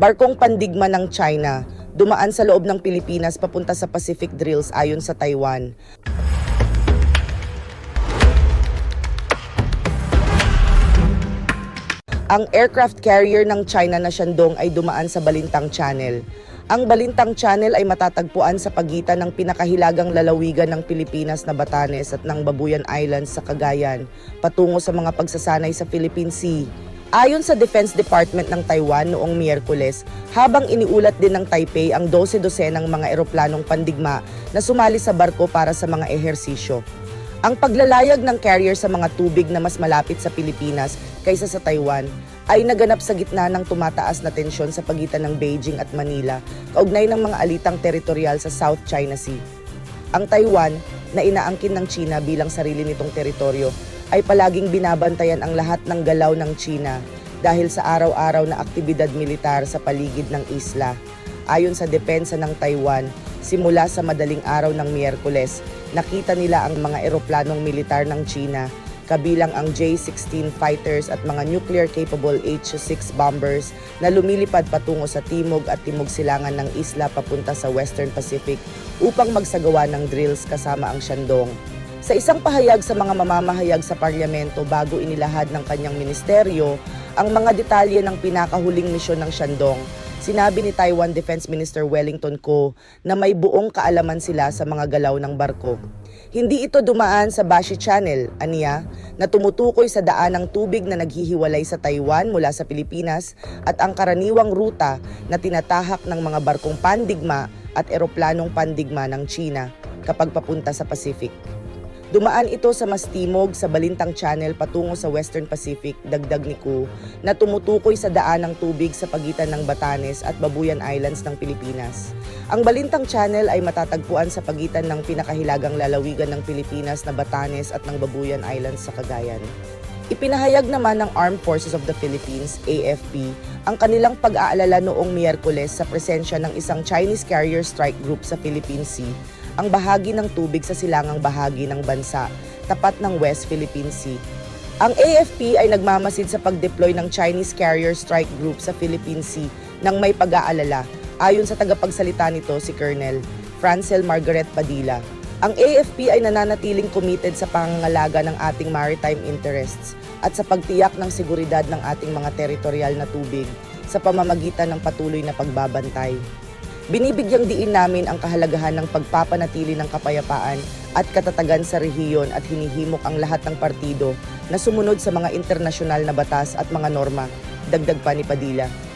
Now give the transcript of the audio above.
Barkong pandigma ng China, dumaan sa loob ng Pilipinas papunta sa Pacific Drills ayon sa Taiwan. Ang aircraft carrier ng China na Shandong ay dumaan sa Balintang Channel. Ang Balintang Channel ay matatagpuan sa pagitan ng pinakahilagang lalawigan ng Pilipinas na Batanes at ng Babuyan Islands sa Cagayan, patungo sa mga pagsasanay sa Philippine Sea. Ayon sa Defense Department ng Taiwan noong Miyerkules, habang iniulat din ng Taipei ang 12-dosenang mga eroplanong pandigma na sumali sa barko para sa mga ehersisyo. Ang paglalayag ng carrier sa mga tubig na mas malapit sa Pilipinas kaysa sa Taiwan ay naganap sa gitna ng tumataas na tensyon sa pagitan ng Beijing at Manila kaugnay ng mga alitang teritorial sa South China Sea. Ang Taiwan, na inaangkin ng China bilang sarili nitong teritoryo, ay palaging binabantayan ang lahat ng galaw ng China dahil sa araw-araw na aktibidad militar sa paligid ng isla. Ayon sa depensa ng Taiwan, simula sa madaling araw ng Miyerkules, nakita nila ang mga eroplanong militar ng China kabilang ang J-16 fighters at mga nuclear-capable H-6 bombers na lumilipad patungo sa timog at timog silangan ng isla papunta sa Western Pacific upang magsagawa ng drills kasama ang Shandong. Sa isang pahayag sa mga mamamahayag sa parlamento bago inilahad ng kanyang ministeryo ang mga detalye ng pinakahuling misyon ng Shandong, sinabi ni Taiwan Defense Minister Wellington Ko na may buong kaalaman sila sa mga galaw ng barko. Hindi ito dumaan sa Bashi Channel, aniya, na tumutukoy sa daan ng tubig na naghihiwalay sa Taiwan mula sa Pilipinas at ang karaniwang ruta na tinatahak ng mga barkong pandigma at eroplanong pandigma ng China kapag papunta sa Pacific. Dumaan ito sa mas timog sa Balintang Channel patungo sa Western Pacific, dagdag ni Ku, na tumutukoy sa daan ng tubig sa pagitan ng Batanes at Babuyan Islands ng Pilipinas. Ang Balintang Channel ay matatagpuan sa pagitan ng pinakahilagang lalawigan ng Pilipinas na Batanes at ng Babuyan Islands sa Cagayan. Ipinahayag naman ng Armed Forces of the Philippines, AFP, ang kanilang pag-aalala noong Miyerkules sa presensya ng isang Chinese Carrier Strike Group sa Philippine Sea, ang bahagi ng tubig sa silangang bahagi ng bansa, tapat ng West Philippine Sea. Ang AFP ay nagmamasid sa pag-deploy ng Chinese Carrier Strike Group sa Philippine Sea nang may pag-aalala, ayon sa tagapagsalita nito si Colonel Francel Margaret Padilla. Ang AFP ay nananatiling committed sa pangangalaga ng ating maritime interests at sa pagtiyak ng seguridad ng ating mga teritorial na tubig sa pamamagitan ng patuloy na pagbabantay. Binibigyang diin namin ang kahalagahan ng pagpapanatili ng kapayapaan at katatagan sa rehiyon at hinihimok ang lahat ng partido na sumunod sa mga internasyonal na batas at mga norma, dagdag pa ni Padilla.